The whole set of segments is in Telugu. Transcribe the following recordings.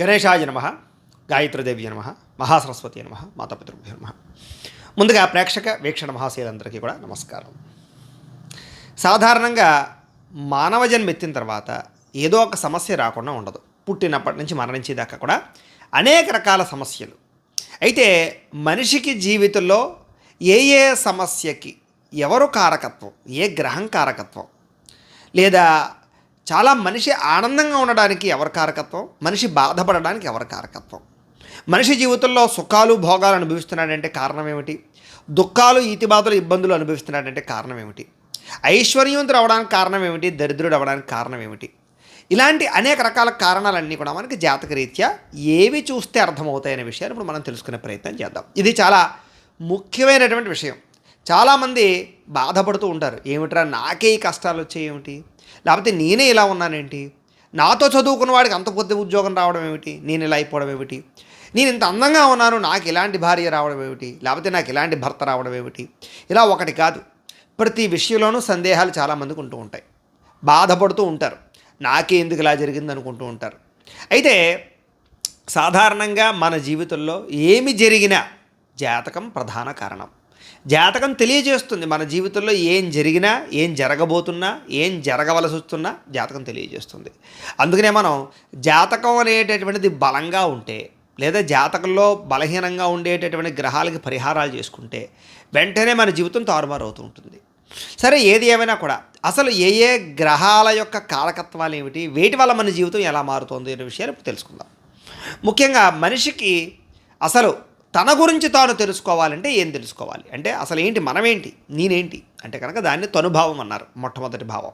గణేశాయ నమ గాయత్రీదేవి నమ మహాసరస్వతి నమ మాతాపితృభ్యో నమ. ముందుగా ప్రేక్షక వీక్షణ మహాశయులందరికీ కూడా నమస్కారం. సాధారణంగా మానవ జన్మ ఎత్తిన తర్వాత ఏదో ఒక సమస్య రాకుండా ఉండదు. పుట్టినప్పటి నుంచి మరణించేదాకా కూడా అనేక రకాల సమస్యలు. అయితే మనిషికి జీవితంలో ఏ ఏ సమస్యకి ఎవరు కారకత్వం ఏ గ్రహం కారకత్వం లేదా చాలా మనిషి ఆనందంగా ఉండడానికి ఎవరి కారకత్వం? మనిషి బాధపడడానికి ఎవరి కారకత్వం? మనిషి జీవితంలో సుఖాలు భోగాలు అనుభవిస్తున్నాడంటే కారణం ఏమిటి? దుఃఖాలు ఈతిబాధలు ఇబ్బందులు అనుభవిస్తున్నాడంటే కారణం ఏమిటి? ఐశ్వర్యవంతుడు అవడానికి కారణం ఏమిటి? దరిద్రుడు అవడానికి కారణం ఏమిటి? ఇలాంటి అనేక రకాల కారణాలన్నీ కూడా మనకి జాతక రీత్యా ఏవి చూస్తే అర్థమవుతాయనే విషయాన్ని ఇప్పుడు మనం తెలుసుకునే ప్రయత్నం చేద్దాం. ఇది చాలా ముఖ్యమైనటువంటి విషయం. చాలామంది బాధపడుతూ ఉంటారు. ఏమిట్రా నాకే ఈ కష్టాలు వచ్చాయి ఏమిటి లేకపోతే నేనే ఇలా ఉన్నానేంటి? నాతో చదువుకున్న వాడికి అంత పొద్దు ఉద్యోగం రావడం ఏమిటి? నేను ఇలా అయిపోవడం ఏమిటి? నేను ఇంత అందంగా ఉన్నాను నాకు ఇలాంటి భార్య రావడం ఏమిటి? లేకపోతే నాకు ఇలాంటి భర్త రావడం ఏమిటి? ఇలా ఒకటి కాదు. ప్రతి విషయంలోనూ సందేహాలు చాలామందికి ఉంటూ ఉంటాయి. బాధపడుతూ ఉంటారు. నాకే ఎందుకు ఇలా జరిగింది అనుకుంటూ ఉంటారు. అయితే సాధారణంగా మన జీవితంలో ఏమి జరిగినా జాతకం ప్రధాన కారణం. జాతకం తెలియజేస్తుంది. మన జీవితంలో ఏం జరిగినా ఏం జరగబోతున్నా ఏం జరగవలసి వస్తున్నా జాతకం తెలియజేస్తుంది. అందుకనే మనం జాతకం అనేటటువంటిది బలంగా ఉంటే లేదా జాతకంలో బలహీనంగా ఉండేటటువంటి గ్రహాలకి పరిహారాలు చేసుకుంటే వెంటనే మన జీవితం తారుమారు అవుతూ ఉంటుంది. సరే ఏది ఏమైనా కూడా అసలు ఏ ఏ గ్రహాల యొక్క కారకత్వాలు ఏమిటి వేటి వల్ల మన జీవితం ఎలా మారుతుంది అనే విషయాలు తెలుసుకుందాం. ముఖ్యంగా మనిషికి అసలు తన గురించి తాను తెలుసుకోవాలంటే ఏం తెలుసుకోవాలి? అంటే అసలు ఏంటి మనమేంటి? నేనేంటి? అంటే కనుక దాన్ని తనుభావం అన్నారు మొట్టమొదటి భావం.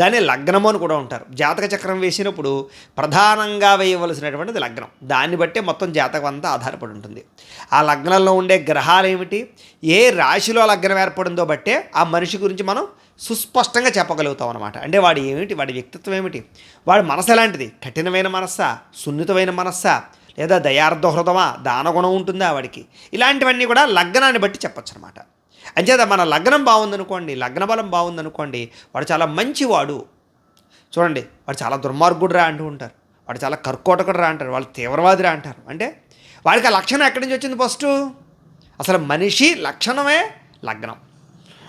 దాన్ని లగ్నము అని కూడా ఉంటారు జాతక చక్రం వేసినప్పుడు ప్రధానంగా వేయవలసినటువంటిది లగ్నం. దాన్ని బట్టే మొత్తం జాతకం అంతా ఆధారపడి ఉంటుంది. ఆ లగ్నంలో ఉండే గ్రహాలు ఏమిటి? ఏ రాశిలో లగ్నం ఏర్పడిందో బట్టే ఆ మనిషి గురించి మనం సుస్పష్టంగా చెప్పగలుగుతాం అనమాట అంటే వాడు ఏమిటి? వాడి వ్యక్తిత్వం ఏమిటి? వాడి మనసు ఎలాంటిది? కఠినమైన మనస్సా? సున్నితమైన మనస్సా? లేదా దయార్థ హృదమా దానగుణం ఉంటుందా వాడికి ఇలాంటివన్నీ కూడా లగ్నాన్ని బట్టి చెప్పొచ్చు అనమాట అంచేత మన లగ్నం బాగుందనుకోండి లగ్న బలం బాగుందనుకోండి వాడు చాలా మంచివాడు. చూడండి వాడు చాలా దుర్మార్గుడు రా అంటూ ఉంటారు. వాడు చాలా కర్కోటకుడు రా అంటారు వాళ్ళు తీవ్రవాది రా అంటారు. అంటే వాడికి ఆ లక్షణం ఎక్కడి నుంచి వచ్చింది ఫస్ట్ అసలు మనిషి లక్షణమే లగ్నం.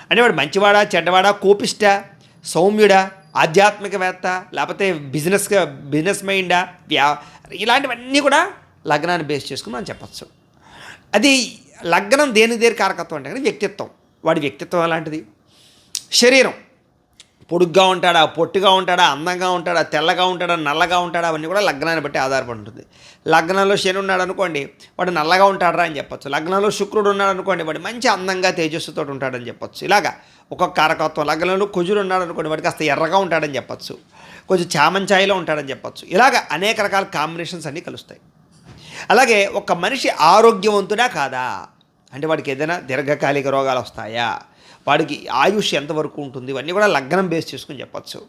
అంటే వాడు మంచివాడా చెడ్డవాడా కోపిష్ట సౌమ్యుడా ఆధ్యాత్మికవేత్త లేకపోతే బిజినెస్ బిజినెస్ మైండా వ్యా ఇలాంటివన్నీ కూడా లగ్నాన్ని బేస్ చేసుకుని మనం చెప్పచ్చు. అది లగ్నం దేని దేని కారకత్వం అంటే కనుక వ్యక్తిత్వం. వాడి వ్యక్తిత్వం ఎలాంటిది? శరీరం. పొడుగ్గా ఉంటాడా పొట్టిగా ఉంటాడా అందంగా ఉంటాడా తెల్లగా ఉంటాడా నల్లగా ఉంటాడా అవన్నీ కూడా లగ్నాన్ని బట్టి ఆధారపడి ఉంటుంది. లగ్నంలో శని ఉన్నాడు అనుకోండి వాడు నల్లగా ఉంటాడరా అని చెప్పొచ్చు. లగ్నంలో శుక్రుడు ఉన్నాడు అనుకోండి వాడు మంచి అందంగా తేజస్సుతో ఉంటాడని చెప్పొచ్చు. ఇలాగా ఒక్కొక్క కారకత్వం. లగ్నంలో కుజుడు ఉన్నాడు అనుకోండి వాడు కాస్త ఎర్రగా ఉంటాడని చెప్పొచ్చు. కొంచెం చామంచాయిలో ఉంటాడని చెప్పొచ్చు. ఇలాగ అనేక రకాల కాంబినేషన్స్ అన్నీ కలుస్తాయి. అలాగే ఒక మనిషి ఆరోగ్యవంతుడా కాదా? అంటే వాడికి ఏదైనా దీర్ఘకాలిక రోగాలు వస్తాయా? వాడికి ఆయుష్ ఎంతవరకు ఉంటుంది? ఇవన్నీ కూడా లగ్నం బేస్ చేసుకుని చెప్పచ్చు.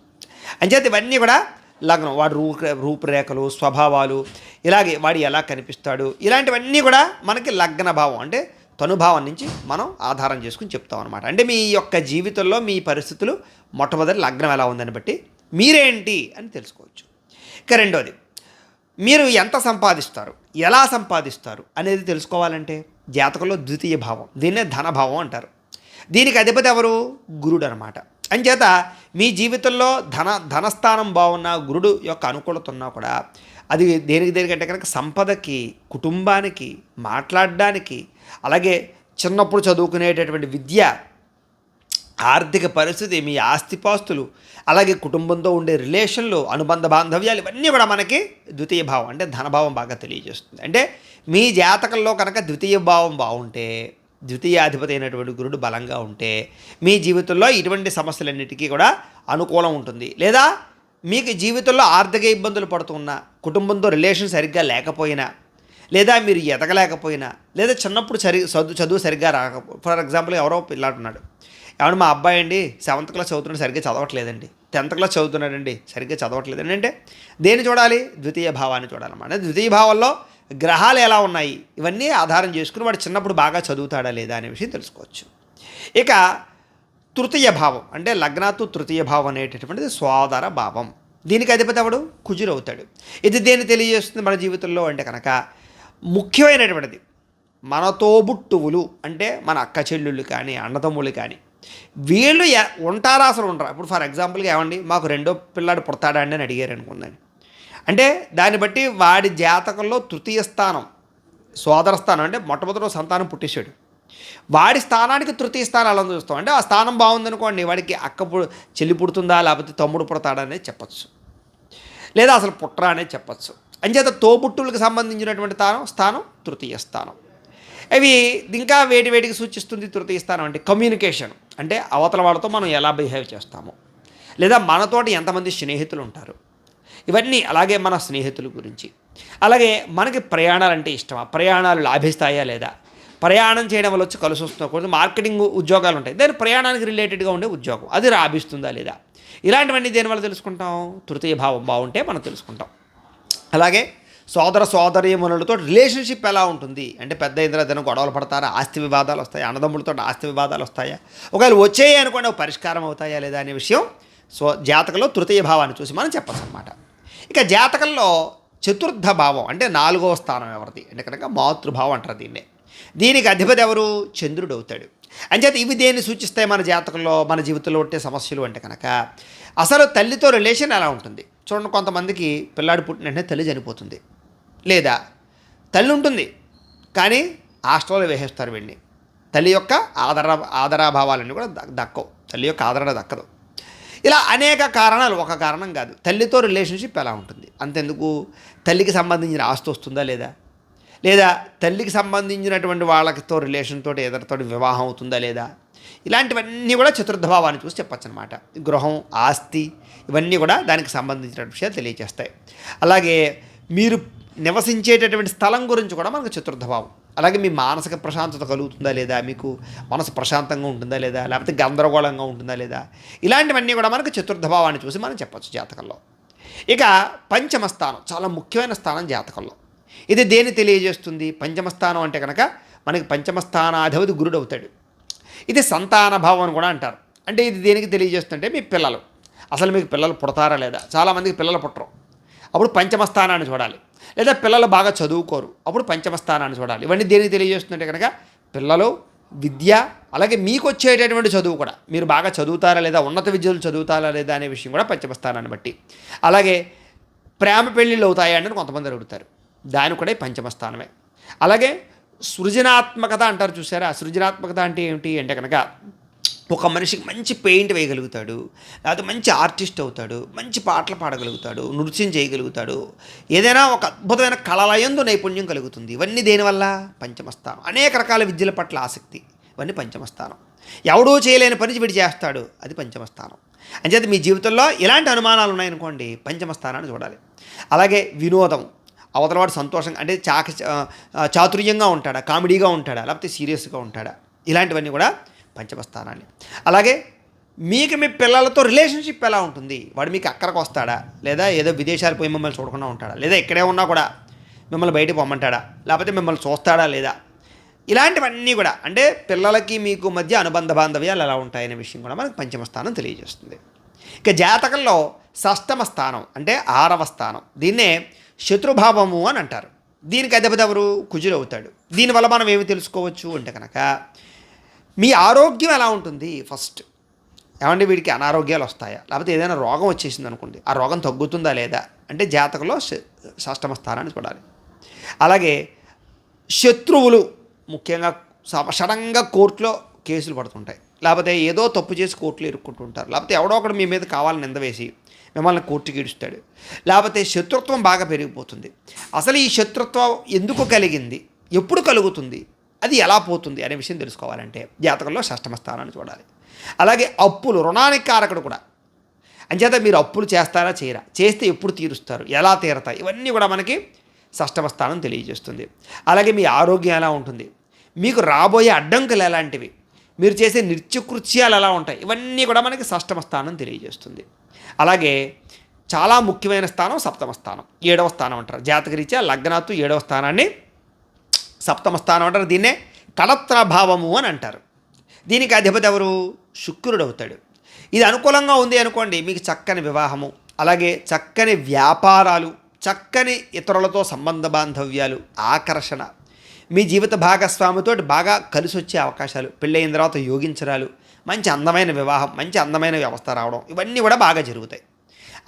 అంచేత ఇవన్నీ కూడా లగ్నం వాడి రూ రూపురేఖలు స్వభావాలు ఇలాగే వాడు ఎలా కనిపిస్తాడు? ఇలాంటివన్నీ కూడా మనకి లగ్న భావం అంటే తనుభావం నుంచి మనం ఆధారం చేసుకుని చెప్తాం అనమాట అంటే మీ యొక్క జీవితంలో మీ పరిస్థితులు మొట్టమొదటి లగ్నం ఎలా ఉందని బట్టి మీరేంటి అని తెలుసుకోవచ్చు. ఇక రెండోది మీరు ఎంత సంపాదిస్తారు ఎలా సంపాదిస్తారు అనేది తెలుసుకోవాలంటే జాతకంలో ద్వితీయ భావం దీన్నే ధనభావం అంటారు. దీనికి అధిపతి ఎవరు? గురుడు అనమాట అంచేత మీ జీవితంలో ధన ధనస్థానం బాగున్న గురుడు యొక్క అనుకూలత ఉన్నా కూడా అది దేనికి దేనికంటే కనుక సంపదకి కుటుంబానికి మాట్లాడడానికి అలాగే చిన్నప్పుడు చదువుకునేటటువంటి విద్య ఆర్థిక పరిస్థితి మీ ఆస్తిపాస్తులు అలాగే కుటుంబంతో ఉండే రిలేషన్లు అనుబంధ బాంధవ్యాలు ఇవన్నీ కూడా మనకి ద్వితీయ భావం అంటే ధనభావం బాగా తెలియజేస్తుంది. అంటే మీ జాతకంలో కనుక ద్వితీయ భావం బాగుంటే ద్వితీయాధిపతి అయినటువంటి గురుడు బలంగా ఉంటే మీ జీవితంలో ఇటువంటి సమస్యలన్నిటికీ కూడా అనుకూలం ఉంటుంది. లేదా మీకు జీవితంలో ఆర్థిక ఇబ్బందులు పడుతున్నా కుటుంబంతో రిలేషన్ సరిగ్గా లేకపోయినా లేదా మీరు ఎదగలేకపోయినా లేదా చిన్నప్పుడు సరి చదువు చదువు సరిగ్గా రాక ఫర్ ఎగ్జాంపుల్ ఎవరో పిల్లాడున్నాడు. ఏమన్నా మా అబ్బాయి అండి సెవెంత్ క్లాస్ చదువుతున్నాడు సరిగ్గా చదవట్లేదండి. టెన్త్ క్లాస్ చదువుతున్నాడండి సరిగ్గా చదవట్లేదండి. అంటే దేన్ని చూడాలి? ద్వితీయ భావాన్ని చూడాలన్నమాట. ద్వితీయ భావంలో గ్రహాలు ఎలా ఉన్నాయి? ఇవన్నీ ఆధారం చేసుకుని వాడు చిన్నప్పుడు బాగా చదువుతాడా లేదా అనే విషయం తెలుసుకోవచ్చు. ఇక తృతీయ భావం అంటే లగ్నాత్తు తృతీయ భావం అనేటటువంటిది స్వాదర భావం. దీనికి అధిపతి ఎవడు? కుజురవుతాడు ఇది దేన్ని తెలియజేస్తుంది మన జీవితంలో అంటే కనుక ముఖ్యమైనటువంటిది మనతో బుట్టువులు అంటే మన అక్క చెల్లెళ్ళు కానీ అన్నదమ్ములు కానీ వీళ్ళు ఎ- ఉంటారా అసలు ఉండరా? ఇప్పుడు ఫర్ ఎగ్జాంపుల్గా ఏమండి మాకు రెండో పిల్లాడు పుడతాడా అండి అని అడిగారు అనుకుందండి అంటే దాన్ని బట్టి వాడి జాతకంలో తృతీయ స్థానం సోదర స్థానం అంటే మొట్టమొదటి సంతానం పుట్టేశాడు. వాడి స్థానానికి తృతీయ స్థానాలు చూస్తాం. అంటే ఆ స్థానం బాగుందనుకోండి వాడికి అక్క చెల్లి పుడుతుందా లేకపోతే తమ్ముడు పుడతాడా అనేది చెప్పచ్చు. లేదా అసలు పుట్రా అనేది చెప్పచ్చు. అంచేత తోబుట్టువులకు సంబంధించినటువంటి స్థానం స్థానం తృతీయ స్థానం. అవి ఇంకా వేటి వేటికి సూచిస్తుంది తృతీయ స్థానం అంటే కమ్యూనికేషన్ అంటే అవతల వాళ్ళతో మనం ఎలా బిహేవ్ చేస్తాము. లేదా మనతోటి ఎంతమంది స్నేహితులు ఉంటారు. ఇవన్నీ అలాగే మన స్నేహితుల గురించి. అలాగే మనకి ప్రయాణాలు అంటే ఇష్టమా? ప్రయాణాలు లాభిస్తాయా లేదా? ప్రయాణం చేయడం వల్ల వచ్చి కలిసి వస్తున్నా కొంచెం మార్కెటింగ్ ఉద్యోగాలు ఉంటాయి. దాని ప్రయాణానికి రిలేటెడ్గా ఉండే ఉద్యోగం. అది లాభిస్తుందా లేదా? ఇలాంటివన్నీ దేనివల్ల తెలుసుకుంటాం? తృతీయ భావం బాగుంటే మనం తెలుసుకుంటాం. అలాగే సోదర సోదరీమణులతో రిలేషన్షిప్ ఎలా ఉంటుంది? అంటే పెద్ద ఇంద్ర దిన గొడవలు పడతారా? ఆస్తి వివాదాలు వస్తాయా? అన్నదమ్ములతో ఆస్తి వివాదాలు వస్తాయా? ఒకవేళ వచ్చాయి అనుకోండి పరిష్కారం అవుతాయా లేదా అనే విషయం సో జాతకంలో తృతీయ భావాన్ని చూసి మనం చెప్పచ్చు అనమాట ఇక జాతకంలో చతుర్థ భావం అంటే నాలుగవ స్థానం ఎవరిది? అంటే కనుక మాతృభావం అంటారు దీన్నే. దీనికి అధిపతి ఎవరు? చంద్రుడు అవుతాడు. అంచేత ఇవి దేన్ని సూచిస్తాయి మన జాతకంలో? మన జీవితంలో ఉండే సమస్యలు అంటే కనుక అసలు తల్లితో రిలేషన్ ఎలా ఉంటుంది? చూడండి కొంతమందికి పిల్లాడు పుట్టిన తల్లి చనిపోతుంది. లేదా తల్లి ఉంటుంది. కానీ హాస్టల్లో వేసేస్తారు వెళ్ళి తల్లి యొక్క ఆదర ఆదరాభావాలన్నీ కూడా దక్కవు. తల్లి యొక్క ఆదరణ దక్కదు. ఇలా అనేక కారణాలు ఒక కారణం కాదు. తల్లితో రిలేషన్షిప్ ఎలా ఉంటుంది? అంతెందుకు? తల్లికి సంబంధించిన ఆస్తి వస్తుందా లేదా? లేదా తల్లికి సంబంధించినటువంటి వాళ్ళతో రిలేషన్తో తోటి ఎదరితో వివాహం అవుతుందా లేదా? ఇలాంటివన్నీ కూడా చతుర్థ భావాన్ని చూసి చెప్పచ్చు అనమాట గృహం ఆస్తి ఇవన్నీ కూడా దానికి సంబంధించిన విషయాలు తెలియజేస్తాయి అలాగే మీరు నివసించేటటువంటి స్థలం గురించి కూడా మనకు చతుర్థ భావం అలాగే మీ మానసిక ప్రశాంతత కలుగుతుందా లేదా? మీకు మనసు ప్రశాంతంగా ఉంటుందా లేదా? లేకపోతే గందరగోళంగా ఉంటుందా లేదా? ఇలాంటివన్నీ కూడా మనకు చతుర్థ భావాన్ని చూసి మనం చెప్పచ్చు జాతకంలో. ఇక పంచమ స్థానం చాలా ముఖ్యమైన స్థానం జాతకంలో. ఇది దేని తెలియజేస్తుంది? పంచమ స్థానం అంటే కనుక మనకి పంచమ స్థానాధిపతి గురుడు అవుతాడు. ఇది సంతాన భావం అని కూడా అంటారు. అంటే ఇది దేనికి తెలియజేస్తుంటే మీ పిల్లలు. అసలు మీకు పిల్లలు పుడతారా లేదా? చాలామందికి పిల్లలు పుట్టరు. అప్పుడు పంచమ స్థానాన్ని చూడాలి. లేదా పిల్లలు బాగా చదువుకోరు అప్పుడు పంచమ స్థానాన్ని చూడాలి. ఇవన్నీ దేనికి తెలియజేస్తుందంటే కనుక పిల్లలు విద్య అలాగే మీకు వచ్చేటటువంటి చదువు కూడా. మీరు బాగా చదువుతారా లేదా ఉన్నత విద్యలు చదువుతారా లేదా అనే విషయం కూడా పంచమ స్థానాన్ని బట్టి. అలాగే ప్రేమ పెళ్ళిళ్ళు అవుతాయా అని కొంతమంది అడుగుతారు. దాని కూడా ఈ పంచమ స్థానమే అలాగే సృజనాత్మకత అంటారు చూసారా? సృజనాత్మకత అంటే ఏమిటి అంటే కనుక ఒక మనిషికి మంచి పెయింట్ వేయగలుగుతాడు లేకపోతే మంచి ఆర్టిస్ట్ అవుతాడు మంచి పాటలు పాడగలుగుతాడు నృత్యం చేయగలుగుతాడు. ఏదైనా ఒక అద్భుతమైన కళలయందు నైపుణ్యం కలుగుతుంది. ఇవన్నీ దేనివల్ల పంచమస్థానం. అనేక రకాల విద్యల పట్ల ఆసక్తి. ఇవన్నీ పంచమస్థానం. ఎవడూ చేయలేని పని వీడు చేస్తాడు అది పంచమస్థానం. అంచేత మీ జీవితంలో ఇలాంటి అనుమానాలు ఉన్నాయనుకోండి పంచమస్థానాన్ని చూడాలి. అలాగే వినోదం. అవతలవాడు సంతోషంగా అంటే చాక చాతుర్యంగా ఉంటాడా? కామెడీగా ఉంటాడా? లేకపోతే సీరియస్గా ఉంటాడా? ఇలాంటివన్నీ కూడా పంచమ స్థానాన్ని అలాగే మీకు మీ పిల్లలతో రిలేషన్షిప్ ఎలా ఉంటుంది? వాడు మీకు అక్కడికి వస్తాడా? లేదా ఏదో విదేశాలు పోయి మిమ్మల్ని చూడకుండా ఉంటాడా? లేదా ఇక్కడే ఉన్నా కూడా మిమ్మల్ని బయటకు పొమ్మంటాడా? లేకపోతే మిమ్మల్ని చూస్తాడా లేదా? ఇలాంటివన్నీ కూడా అంటే పిల్లలకి మీకు మధ్య అనుబంధ బాంధవ్యాలు ఎలా ఉంటాయనే విషయం కూడా మనకు పంచమ స్థానం తెలియజేస్తుంది. ఇక జాతకంలో షష్టమ స్థానం అంటే ఆరవ స్థానం. దీన్నే శత్రుభావము అని అంటారు. దీనికి అధిపతి ఎవరు? కుజుడు అవుతాడు. దీనివల్ల మనం ఏమి తెలుసుకోవచ్చు? అంటే కనుక మీ ఆరోగ్యం ఎలా ఉంటుంది? ఫస్ట్ ఏమంటే వీడికి అనారోగ్యాలు వస్తాయా? లేకపోతే ఏదైనా రోగం వచ్చేసింది అనుకోండి. ఆ రోగం తగ్గుతుందా లేదా? అంటే జాతకంలో సష్టమ షష్టమ స్థానాన్ని చూడాలి. అలాగే శత్రువులు ముఖ్యంగా స- సడన్గా కోర్టులో కేసులు పడుతుంటాయి. లేకపోతే ఏదో తప్పు చేసి కోర్టులో ఇరుక్కుంటుంటారు. లేకపోతే ఎవడో ఒకడు మీ మీద కావాలని నిందవేసి మిమ్మల్ని కోర్టుకి ఈడుస్తాడు. లేకపోతే శత్రుత్వం బాగా పెరిగిపోతుంది. అసలు ఈ శత్రుత్వం ఎందుకు కలిగింది? ఎప్పుడు కలుగుతుంది? అది ఎలా పోతుంది అనే విషయం తెలుసుకోవాలంటే జాతకంలో షష్టమ స్థానాన్ని చూడాలి. అలాగే అప్పులు రుణానికి కారకుడు కూడా. అంచేత మీరు అప్పులు చేస్తారా చేయరా? చేస్తే ఎప్పుడు తీరుస్తారు? ఎలా తీరతాయి? ఇవన్నీ కూడా మనకి షష్టమ స్థానం తెలియజేస్తుంది. అలాగే మీ ఆరోగ్యం ఎలా ఉంటుంది? మీకు రాబోయే అడ్డంకులు ఎలాంటివి? మీరు చేసే నిత్యకృత్యాలు ఎలా ఉంటాయి? ఇవన్నీ కూడా మనకి షష్టమ స్థానం తెలియజేస్తుంది. అలాగే చాలా ముఖ్యమైన స్థానం సప్తమ స్థానం. ఏడవ స్థానం అంటారు. జాతకరీత్యా లగ్నాత్తు ఏడవ స్థానాన్ని సప్తమ స్థానం అంటారు. దీన్నే కళత్రభావము అని అంటారు. దీనికి అధిపతి ఎవరు? శుక్రుడు అవుతాడు. ఇది అనుకూలంగా ఉంది అనుకోండి మీకు చక్కని వివాహము అలాగే చక్కని వ్యాపారాలు చక్కని ఇతరులతో సంబంధ బాంధవ్యాలు ఆకర్షణ. మీ జీవిత భాగస్వామితో బాగా కలిసి వచ్చే అవకాశాలు పెళ్ళయిన తర్వాత యోగించరాలు మంచి అందమైన వివాహం మంచి అందమైన వ్యవస్థ రావడం ఇవన్నీ కూడా బాగా జరుగుతాయి.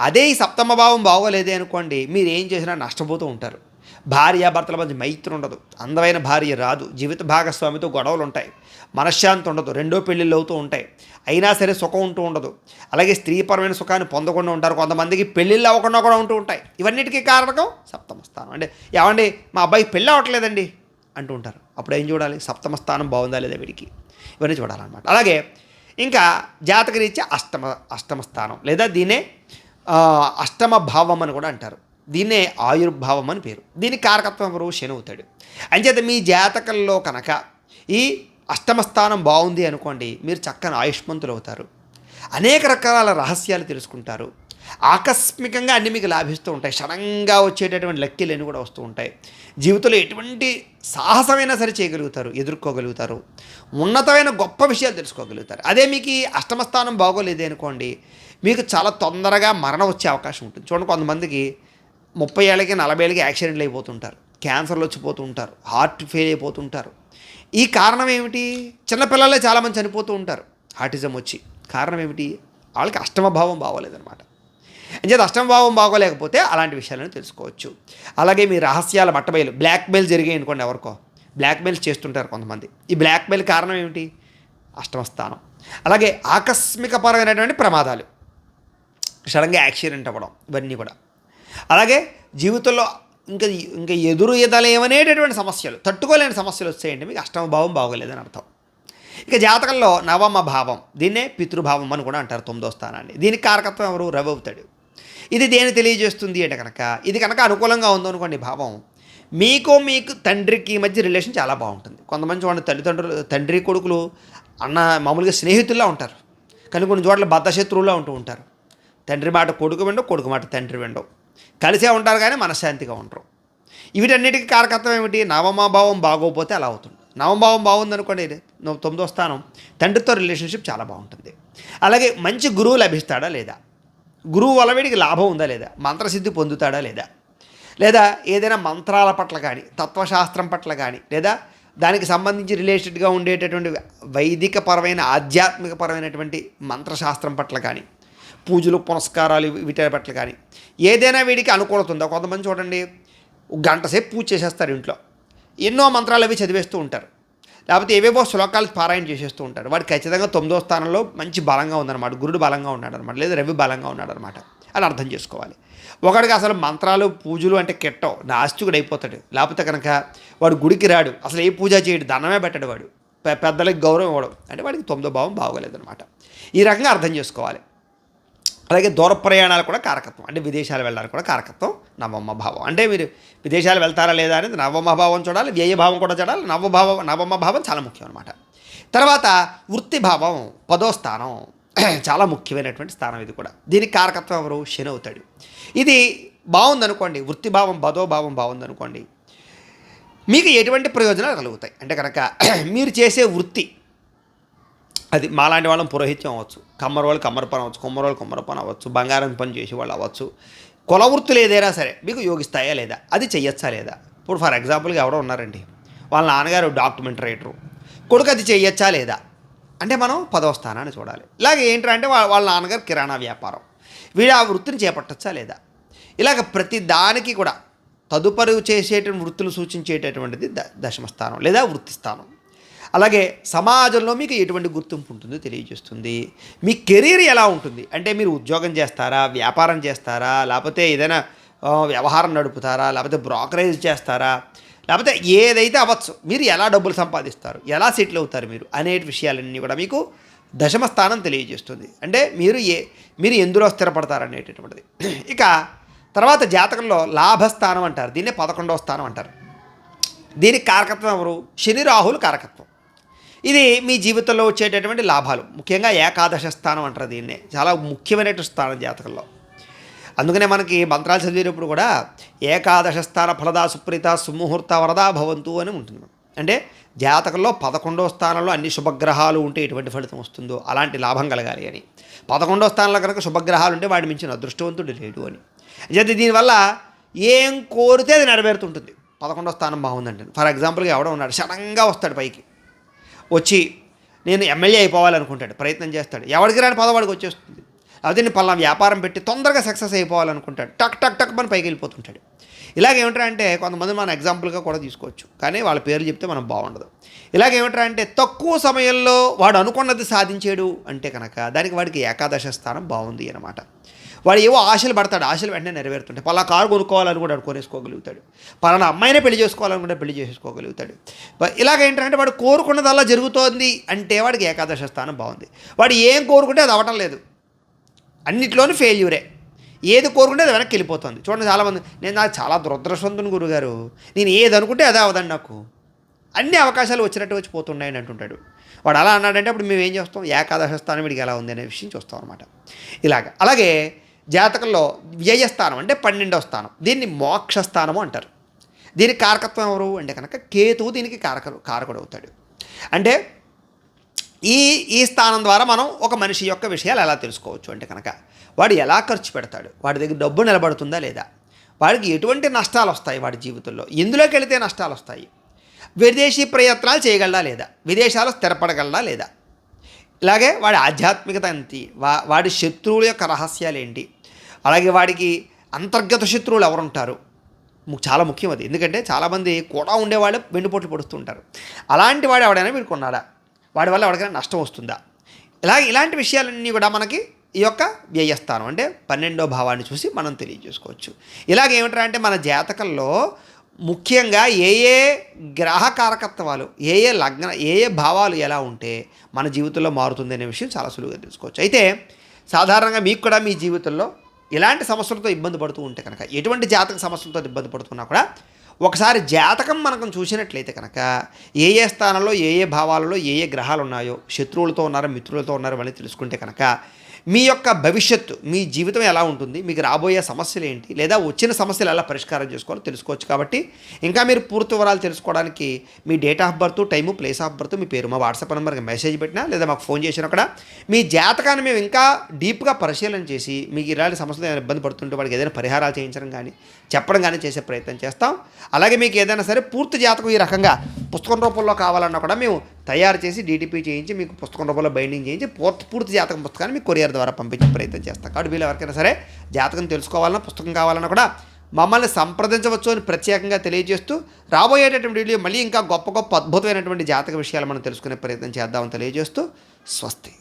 అదే ఈ సప్తమ భావం బాగోలేదే అనుకోండి మీరు ఏం చేసినా నష్టపోతూ ఉంటారు. భార్యాభర్తల మధ్య మైత్రి ఉండదు. అందమైన భార్య రాదు. జీవిత భాగస్వామితో గొడవలు ఉంటాయి. మనశ్శాంతి ఉండదు. రెండో పెళ్ళిళ్ళు అవుతూ ఉంటాయి. అయినా సరే సుఖం ఉంటూ ఉండదు. అలాగే స్త్రీపరమైన సుఖాన్ని పొందకుండా ఉంటారు. కొంతమందికి పెళ్ళిళ్ళు అవ్వకుండా కూడా ఉంటూ ఉంటాయి. ఇవన్నిటికీ కారణం సప్తమ స్థానం. అంటే ఏమండి? మా అబ్బాయి పెళ్ళి అవ్వట్లేదండి అంటూ ఉంటారు. అప్పుడు ఏం చూడాలి? సప్తమ స్థానం బాగుందా లేదా వీడికి? ఇవన్నీ చూడాలన్నమాట. అలాగే ఇంకా జాతకరీత్యా అష్టమ అష్టమ స్థానం లేదా దీనే అష్టమ భావం అని కూడా అంటారు. దీన్నే ఆయుర్భావం అని పేరు. దీనికి కారకత్వం ఎవరు? శని అవుతాడు. అంచేత మీ జాతకంలో కనుక ఈ అష్టమ స్థానం బాగుంది అనుకోండి మీరు చక్కని ఆయుష్మంతులు అవుతారు. అనేక రకాల రహస్యాలు తెలుసుకుంటారు. ఆకస్మికంగా అన్ని మీకు లాభిస్తూ ఉంటాయి. సడన్గా వచ్చేటటువంటి లక్కీలన్నీ కూడా వస్తూ ఉంటాయి. జీవితంలో ఎటువంటి సాహసమైనా సరే చేయగలుగుతారు ఎదుర్కోగలుగుతారు. ఉన్నతమైన గొప్ప విషయాలు తెలుసుకోగలుగుతారు. అదే మీకు ఈ అష్టమ స్థానం బాగోలేదే అనుకోండి మీకు చాలా తొందరగా మరణం వచ్చే అవకాశం ఉంటుంది. చూడండి కొంతమందికి ముప్పై ఏళ్ళకి నలభై ఏళ్ళకి యాక్సిడెంట్లు అయిపోతుంటారు. క్యాన్సర్లు వచ్చిపోతూ ఉంటారు హార్ట్ ఫెయిల్ అయిపోతుంటారు. ఈ కారణం ఏమిటి? చిన్నపిల్లలే చాలామంది చనిపోతూ ఉంటారు. హార్టిజం వచ్చి. కారణం ఏమిటి? వాళ్ళకి అష్టమ భావం బాగోలేదన్నమాట. అంచేత అష్టమభావం బాగోలేకపోతే అలాంటి విషయాలను తెలుసుకోవచ్చు. అలాగే మీ రహస్యాల బట్టబయలు బ్లాక్మెయిల్ జరిగాయి అనుకోండి ఎవరికో. బ్లాక్మెయిల్ చేస్తుంటారు కొంతమంది. ఈ బ్లాక్మెయిల్ కారణం ఏమిటి? అష్టమ స్థానం అలాగే ఆకస్మిక పరమైనటువంటి ప్రమాదాలు. సడన్గా యాక్సిడెంట్ అవ్వడం ఇవన్నీ కూడా. అలాగే జీవితంలో ఇంకా ఇంకా ఎదురు ఎదలేమనేటటువంటి సమస్యలు తట్టుకోలేని సమస్యలు వచ్చాయండి మీకు అష్టమ భావం బాగోలేదని అర్థం. ఇక జాతకంలో నవమ భావం దీన్నే పితృభావం అని కూడా అంటారు తొమ్మిదో స్థానాన్ని. దీనికి కారకత్వం ఎవరు? రవి అవుతాడు. ఇది దేని తెలియజేస్తుంది అంటే కనుక ఇది కనుక అనుకూలంగా ఉందనుకోండి భావం మీకు మీకు తండ్రికి మధ్య రిలేషన్ చాలా బాగుంటుంది. కొంతమంది చూడండి తల్లిదండ్రులు తండ్రి కొడుకులు అన్న మామూలుగా స్నేహితుల్లా ఉంటారు. కానీ కొన్ని చోట్ల బద్ధశత్రువులా ఉంటూ ఉంటారు. తండ్రి మాట కొడుకు విండవు కొడుకు మాట తండ్రి విండవు కలిసే ఉంటారు కానీ మనశ్శాంతిగా ఉండరు. వీటన్నిటికీ కారకత్వం ఏమిటి? నవమభావం బాగోపోతే అలా అవుతుంది. నవమభావం బాగుందనుకోండి తొమ్మిదో స్థానం తండ్రితో రిలేషన్షిప్ చాలా బాగుంటుంది. అలాగే మంచి గురువు లభిస్తాడా లేదా? గురువు వల్ల వీడికి లాభం ఉందా లేదా? మంత్రసిద్ధి పొందుతాడా లేదా? లేదా ఏదైనా మంత్రాల పట్ల కానీ తత్వశాస్త్రం పట్ల కానీ లేదా దానికి సంబంధించి రిలేటెడ్గా ఉండేటటువంటి వైదిక పరమైన ఆధ్యాత్మిక పరమైనటువంటి మంత్రశాస్త్రం పట్ల కానీ పూజలు పునస్కారాలు వీటి పట్ల కానీ. ఏదైనా వీడికి అనుకూలత ఉందా? కొంతమంది చూడండి గంటసేపు గంట సేపు పూజ చేసేస్తారు ఇంట్లో. ఎన్నో మంత్రాలు అవి చదివేస్తూ ఉంటారు. లేకపోతే ఏవేవో శ్లోకాలు పారాయణ చేసేస్తూ ఉంటారు. వాడు ఖచ్చితంగా తొమ్మిదో స్థానంలో మంచి బలంగా ఉందన్నమాట. గురుడు బలంగా ఉన్నాడు అనమాట లేదా రవి బలంగా ఉన్నాడు అనమాట అని అర్థం చేసుకోవాలి. ఒకడికి అసలు మంత్రాలు పూజలు అంటే కెట్టవు. నాస్తికుడు అయిపోతాడు. లేకపోతే కనుక వాడు గుడికి రాడు. అసలు ఏ పూజ చేయడు. దండమే పెట్టడు వాడు. పెద్దలకి గౌరవం ఇవ్వడం. అంటే వాడికి తొమ్మిదో భావం బాగోలేదనమాట ఈ రకంగా అర్థం చేసుకోవాలి. అలాగే దూర ప్రయాణాలు కూడా కారకత్వం. అంటే విదేశాలు వెళ్ళడానికి కూడా కారకత్వం. నవమ భావం. అంటే మీరు విదేశాలు వెళ్తారా లేదా అనేది నవమ భావం చూడాలి వ్యయభావం కూడా చూడాలి నవభావం నవమ భావం చాలా ముఖ్యం అనమాట తర్వాత వృత్తి భావం పదో స్థానం. చాలా ముఖ్యమైనటువంటి స్థానం ఇది కూడా. దీనికి కారకత్వం ఎవరు? శని అవుతాడు. ఇది బాగుందనుకోండి వృత్తి భావం పదో భావం బాగుందనుకోండి మీకు ఎటువంటి ప్రయోజనాలు కలుగుతాయి? అంటే కనుక మీరు చేసే వృత్తి అది మాలాంటి వాళ్ళం పురోహిత్యం అవ్వచ్చు. కమ్మర వాళ్ళు కమ్మర పని అవ్వచ్చు కొమ్మర వాళ్ళు కొమ్మర పని అవ్వచ్చు బంగారం పని చేసే వాళ్ళు అవ్వచ్చు. కుల వృత్తులు ఏదైనా సరే మీకు యోగిస్తాయా లేదా? అది చెయ్యొచ్చా లేదా? ఇప్పుడు ఫర్ ఎగ్జాంపుల్గా ఎవరో ఉన్నారండి. వాళ్ళ నాన్నగారు డాక్యుమెంట్ రైటరు కొడుకు అది చెయ్యొచ్చా లేదా? అంటే మనం పదవ స్థానాన్ని చూడాలి. ఇలాగే ఏంటంటే అంటే వాళ్ళ నాన్నగారు కిరాణా వ్యాపారం. వీడు ఆ వృత్తిని చేపట్టచ్చా లేదా? ఇలాగ ప్రతి దానికి కూడా తదుపరి చేసేటువంటి వృత్తులు సూచించేటటువంటిది ద దశమస్థానం లేదా వృత్తి స్థానం. అలాగే సమాజంలో మీకు ఎటువంటి గుర్తింపు ఉంటుందో తెలియజేస్తుంది. మీ కెరీర్ ఎలా ఉంటుంది? అంటే మీరు ఉద్యోగం చేస్తారా? వ్యాపారం చేస్తారా? లేకపోతే ఏదైనా వ్యవహారం నడుపుతారా? లేకపోతే బ్రోకరేజ్ చేస్తారా? లేకపోతే ఏదైతే అవ్వచ్చు మీరు ఎలా డబ్బులు సంపాదిస్తారు? ఎలా సెటిల్ అవుతారు మీరు? అనే విషయాలన్నీ కూడా మీకు దశమ స్థానం తెలియజేస్తుంది. అంటే మీరు ఏ మీరు ఎందులో స్థిరపడతారు అనేటటువంటిది. ఇక తర్వాత జాతకంలో లాభస్థానం అంటారు. దీన్నే పదకొండవ స్థానం అంటారు. దీనికి కారకత్వం ఎవరు? శని రాహులు కారకత్వం. ఇది మీ జీవితంలో వచ్చేటటువంటి లాభాలు. ముఖ్యంగా ఏకాదశ స్థానం అంటారు దీన్నే. చాలా ముఖ్యమైనటువంటి స్థానం జాతకంలో. అందుకనే మనకి మంత్రాలు చదివేటప్పుడు కూడా ఏకాదశ స్థాన ఫలదా సుప్రీత సుముహూర్త వరదా భవంతు అని ఉంటుంది. అంటే జాతకంలో పదకొండో స్థానంలో అన్ని శుభగ్రహాలు ఉంటే ఎటువంటి ఫలితం వస్తుందో అలాంటి లాభం కలగాలి అని. పదకొండో స్థానంలో కనుక శుభగ్రహాలు ఉంటే వాడి మించిన అదృష్టవంతుడు లేడు అని. అయితే దీనివల్ల ఏం కోరితే అది నెరవేరుతుంటుంది. పదకొండో స్థానం బాగుందంటే. ఫర్ ఎగ్జాంపుల్గా ఎవడో ఉన్నాడు సడన్గా వస్తాడు పైకి. వచ్చి నేను ఎమ్మెల్యే అయిపోవాలనుకుంటాడు ప్రయత్నం చేస్తాడు. ఎవరికి రాని పదవాడికి వచ్చేస్తుంది. అదే నేను పలానా వ్యాపారం పెట్టి తొందరగా సక్సెస్ అయిపోవాలనుకుంటాడు. టక్ టక్ టక్ మన పైకి వెళ్ళిపోతుంటాడు. ఇలాగ అంటే కొంతమంది మనం ఎగ్జాంపుల్గా కూడా తీసుకోవచ్చు. కానీ వాళ్ళ పేర్లు చెప్తే మనం బాగుండదు. ఇలాగ అంటే తక్కువ సమయంలో వాడు అనుకున్నది సాధించాడు అంటే కనుక దానికి వాడికి ఏకాదశ స్థానం బాగుంది అనమాట వాడు ఏవో ఆశలు పడతాడు. ఆశలు వెంటనే నెరవేరుతుంటాయి. పలా కారు కొనుక్కోవాలని కూడా వాడు కొనేసుకోగలుగుతాడు పలానా అమ్మాయినే పెళ్ళి చేసుకోవాలని కూడా పెళ్ళి చేసుకోగలుగుతాడు. ఇలాగ ఏంటంటే వాడు కోరుకున్నదల్లా జరుగుతోంది అంటే వాడికి ఏకాదశ స్థానం బాగుంది. వాడు ఏం కోరుకుంటే అది అవ్వటం లేదు. అన్నిట్లోనూ ఫెయిల్యూరే ఏది కోరుకుంటే అది వెనక్కి వెళ్ళిపోతుంది. చూడండి చాలామంది నేను నాకు చాలా దురదృష్టవంతుని గురుగారు. నేను ఏది అనుకుంటే అదే అవదండి నాకు. అన్ని అవకాశాలు వచ్చినట్టు వచ్చి పోతున్నాయని అంటుంటాడు. వాడు అలా అన్నాడంటే అప్పుడు మేము ఏం చేస్తాం? ఏకాదశ స్థానం వీడికి ఎలా ఉంది అనే విషయం చూస్తాం అనమాట ఇలాగ. అలాగే జాతకంలో వ్యయస్థానం అంటే పన్నెండవ స్థానం. దీన్ని మోక్ష స్థానము అంటారు. దీని కారకత్వం ఎవరు అంటే కనుక కేతువు దీనికి కారక కారకుడు అవుతాడు. అంటే ఈ ఈ స్థానం ద్వారా మనం ఒక మనిషి యొక్క విషయాలు ఎలా తెలుసుకోవచ్చు అంటే కనుక వాడు ఎలా ఖర్చు పెడతాడు? వాడి దగ్గర డబ్బు నిలబడుతుందా లేదా? వాడికి ఎటువంటి నష్టాలు వస్తాయి వాడి జీవితంలో? ఎందులోకి వెళితే నష్టాలు వస్తాయి? విదేశీ ప్రయత్నాలు చేయగలడా లేదా? విదేశాలు స్థిరపడగలడా లేదా? ఇలాగే వాడి ఆధ్యాత్మికత ఎంత వా వాడి శత్రువుల యొక్క రహస్యాలు ఏంటి? అలాగే వాడికి అంతర్గత శత్రువులు ఎవరుంటారు? ము- చాలా ముఖ్యం అది. ఎందుకంటే చాలామంది కూడా ఉండేవాళ్ళు వెన్నుపోట్లు పొడుస్తుంటారు. అలాంటి వాడు ఎవడైనా మీరు కొన్నాడా? వాడి వల్ల ఎవరికైనా నష్టం వస్తుందా? ఇలా ఇలాంటి విషయాలన్నీ కూడా మనకి ఈ యొక్క వ్యయస్థానం అంటే పన్నెండో భావాన్ని చూసి మనం తెలియజేసుకోవచ్చు. ఇలాగ ఏమిటంటే అంటే మన జాతకంలో ముఖ్యంగా ఏ ఏ గ్రహకారకత్వాలు ఏ ఏ లగ్న ఏ ఏ భావాలు ఎలా ఉంటే మన జీవితంలో మారుతుంది అనే విషయం చాలా సులువుగా తెలుసుకోవచ్చు. అయితే సాధారణంగా మీకు కూడా మీ జీవితంలో ఇలాంటి సమస్యలతో ఇబ్బంది పడుతూ ఉంటే కనుక ఎటువంటి జాతక సమస్యలతో ఇబ్బంది పడుతున్నా కూడా ఒకసారి జాతకం మనకు చూసినట్లయితే కనుక ఏ ఏ స్థానంలో ఏ ఏ భావాలలో ఏ ఏ గ్రహాలు ఉన్నాయో శత్రువులతో ఉన్నారో మిత్రులతో ఉన్నారో అని తెలుసుకుంటే కనుక మీ యొక్క భవిష్యత్తు మీ జీవితం ఎలా ఉంటుంది మీకు రాబోయే సమస్యలు ఏంటి లేదా వచ్చిన సమస్యలు ఎలా పరిష్కారం చేసుకోవాలో తెలుసుకోవచ్చు కాబట్టి ఇంకా మీరు పూర్తి వివరాలు తెలుసుకోవడానికి మీ date of birth time place of birth మీ పేరు మా వాట్సాప్ నెంబర్కి మెసేజ్ పెట్టినా లేదా మాకు ఫోన్ చేసినా కూడా మీ జాతకాన్ని మేము ఇంకా డీప్గా పరిశీలన చేసి మీకు ఇలాంటి సమస్యలు ఏమైనా ఇబ్బంది పడుతుంటే వాడికి ఏదైనా పరిహారాలు చేయించడం కానీ చెప్పడం కానీ చేసే ప్రయత్నం చేస్తాం. అలాగే మీకు ఏదైనా సరే పూర్తి జాతకం ఈ రకంగా పుస్తకం రూపంలో కావాలన్నా కూడా మేము తయారు చేసి డీటీపీ చేయించి మీకు పుస్తకం రూపంలో బైండింగ్ చేయించి పూర్తి పూర్తి జాతకం పుస్తకాన్ని మీకు కొరియర్ ద్వారా పంపించే ప్రయత్నం చేస్తాం. కాబట్టి వీళ్ళు ఎవరికైనా సరే జాతకం తెలుసుకోవాలన్నా పుస్తకం కావాలన్నా కూడా మమ్మల్ని సంప్రదించవచ్చు అని ప్రత్యేకంగా తెలియజేస్తూ రాబోయేటటువంటి వీడియో మళ్ళీ ఇంకా గొప్ప గొప్ప అద్భుతమైనటువంటి జాతక విషయాలు మనం తెలుసుకునే ప్రయత్నం చేద్దామని తెలియజేస్తూ స్వస్తి.